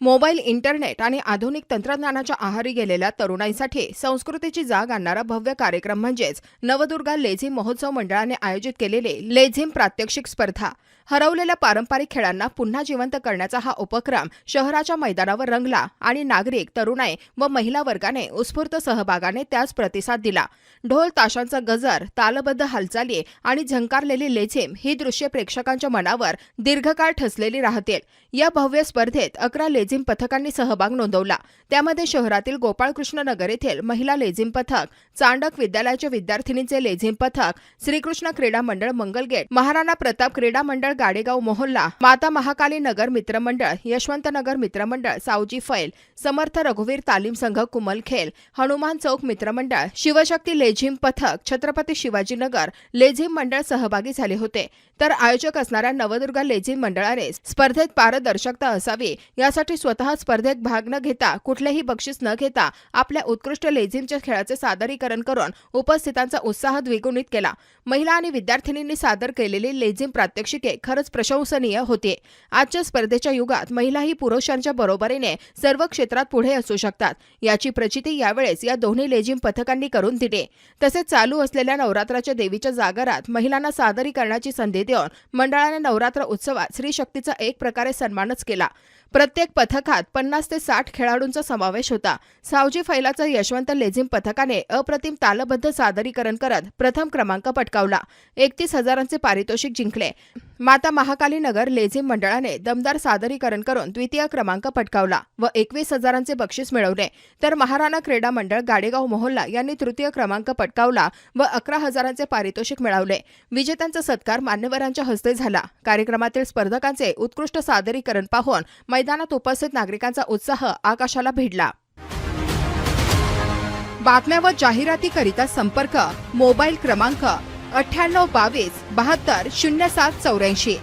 Mobile internet आणि आधुनिक तंत्रज्ञानाच्या आहारी गेलेल्या तरुणाईसाठी संस्कृतीची जाग आणणारा भव्य कार्यक्रम म्हणजेच नवदुर्गा लेझिम महोत्सव मंडळाने आयोजित केलेले लेझिम प्रात्यक्षिक स्पर्धा. हरवलेल्या पारंपरिक खेळांना पुन्हा जिवंत करण्याचा हा उपक्रम शहराच्या मैदानावर रंगला आणि नागरिक तरुणाई व महिला वर्गाने उत्स्फूर्त सहभागाने त्यास प्रतिसाद दिला. ढोल ताशांचा गजर तालबद्ध हालचाली आणि झंकारलेली लेझिम ही दृश्य प्रेक्षकांच्या मनावर दीर्घकाळ ठसलेली राहतील. या भव्य स्पर्धेत अकरा लेझिम पथकांनी सहभाग नोंदवला. त्यामध्ये शहरातील गोपाळकृष्ण नगर येथील महिला लेझिम पथक चांडक विद्यालयाच्या विद्यार्थिनींचे लेझिम पथक श्रीकृष्ण क्रीडा मंडळ मंगलगेट महाराणा प्रताप क्रीडा मंडळ गाडेगाव मोहल्ला माता महाकाली नगर मित्रमंडळ यशवंतनगर मित्रमंडळ सावजी फैल समर्थ रघुवीर तालीम संघ कुमलखेल हनुमान चौक मित्रमंडळ शिवशक्ती लेझिम पथक छत्रपती शिवाजीनगर लेझिम मंडळ सहभागी झाले होते. तर आयोजक असणाऱ्या नवदुर्गा लेझिम मंडळाने स्पर्धेत पारदर्शकता असावी यासाठी स्वतः स्पर्धेत भाग न घेता कुठलेही बक्षीस न घेता आपल्या उत्कृष्ट लेझिमच्या खेळाचे सादरीकरण करून उपस्थितांचा उत्साह द्विगुणित केला. महिला आणि विद्यार्थिनींनी सादर केलेली लेझिम प्रात्यक्षिके खरंच प्रशंसनीय होती. आजच्या स्पर्धेच्या युगात महिलाही पुरुषांच्या बरोबरीने सर्व क्षेत्रात पुढे असू शकतात. याची प्रचिती यावेळेस या दोन्ही लेझिम पथकांनी करून दिली. तसेच चालू असलेल्या नवरात्राच्या देवीच्या जागरात महिलांना सादरीकरणाची संधी देऊन मंडळाने नवरात्र उत्सवात स्त्री शक्तीचा एक प्रकारे सन्मानच केला. प्रत्येक पथकात पन्नास ते साठ खेळाडूंचा समावेश होता. सावजी फैलाचं यशवंत लेझिम पथकाने अप्रतिम तालबद्ध सादरीकरण करत प्रथम क्रमांक पटकावला. एकतीस हजारांचे पारितोषिक जिंकले. माता महाकाली नगर लेझिम मंडळाने दमदार सादरीकरण करून द्वितीय क्रमांक पटकावला व एकवीस हजारांचे बक्षीस मिळवले. तर महाराणा क्रीडा मंडळ गाडेगाव मोहल्ला यांनी तृतीय क्रमांक पटकावला व अकरा हजारांचे पारितोषिक मिळवले. विजेत्यांचा सत्कार मान्यवरांच्या हस्ते झाला. कार्यक्रमातील स्पर्धकांचे उत्कृष्ट सादरीकरण पाहून मैदानात उपस्थित नागरिकांचा उत्साह आकाशाला भिडला. बातम्या व जाहिरातीकरिता संपर्क मोबाईल क्रमांक अठ्ठ्याण्णव बावीस बहात्तर शून्य सात चौऱ्याऐंशी.